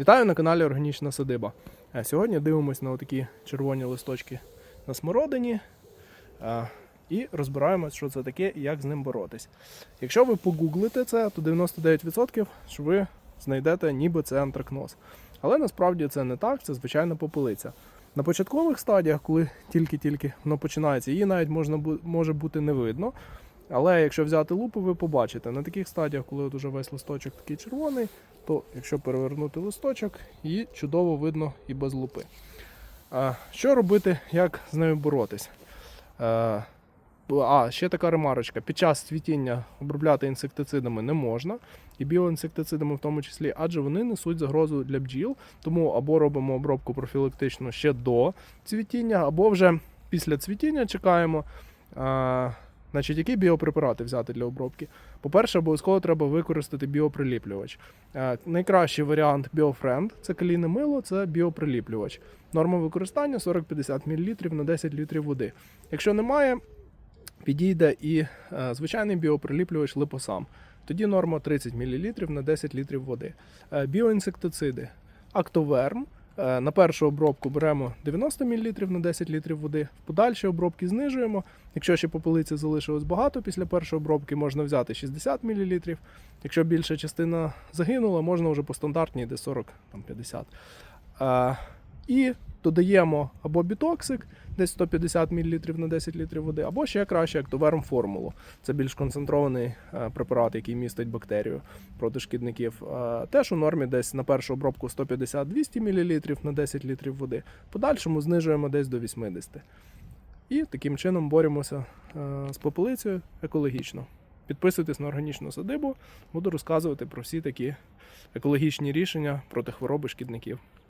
Вітаю на каналі Органічна Садиба. Е, Сьогодні дивимося на такі червоні листочки на смородині е, і розбираємось, що це таке і як з ним боротись. Якщо ви погуглите це, то 99% що ви знайдете, ніби це антракноз. Але насправді це не так, це звичайна попелиця. На початкових стадіях, коли тільки-тільки воно починається, її навіть можна може бути не видно. Але якщо взяти лупу, ви побачите на таких стадіях, коли от уже весь листочок такий червоний, то якщо перевернути листочок, її чудово видно і без лупи. А, що робити, як з нею боротись? А, ще така ремарочка. Під час цвітіння обробляти інсектицидами не можна, і біоінсектицидами в тому числі, адже вони несуть загрозу для бджіл. Тому або робимо обробку профілактичну ще до цвітіння, або вже після цвітіння чекаємо. Значить, які біопрепарати взяти для обробки? По-перше, обов'язково треба використати біоприліплювач. Е, Найкращий варіант BioFriend – це калійне мило, це біоприліплювач. Норма використання 40-50 мл на 10 літрів води. Якщо немає, підійде і е, звичайний біоприліплювач липосам. Тоді норма 30 мл на 10 літрів води. Е, Біоінсектициди. Актоверм. Е, На першу обробку беремо 90 мл на 10 літрів води. В подальші обробки знижуємо. Якщо ще попелиці залишилось багато після першої обробки, можна взяти 60 мл. Якщо більша частина загинула, можна вже по стандартній, де 40 там 50. Е, І додаємо або бітоксик, десь 150 мл на 10 літрів води, або ще краще як актоверм формулу. Це більш концентрований е, препарат, який містить бактерію проти шкідників. Е, Теж у нормі десь на першу обробку 150-200 мл на 10 літрів води. Подальшому знижуємо десь до 80. І таким чином боремося е, з попелицею екологічно. Підписуйтесь на органічну садибу, буду розказувати про всі такі екологічні рішення проти хвороби шкідників.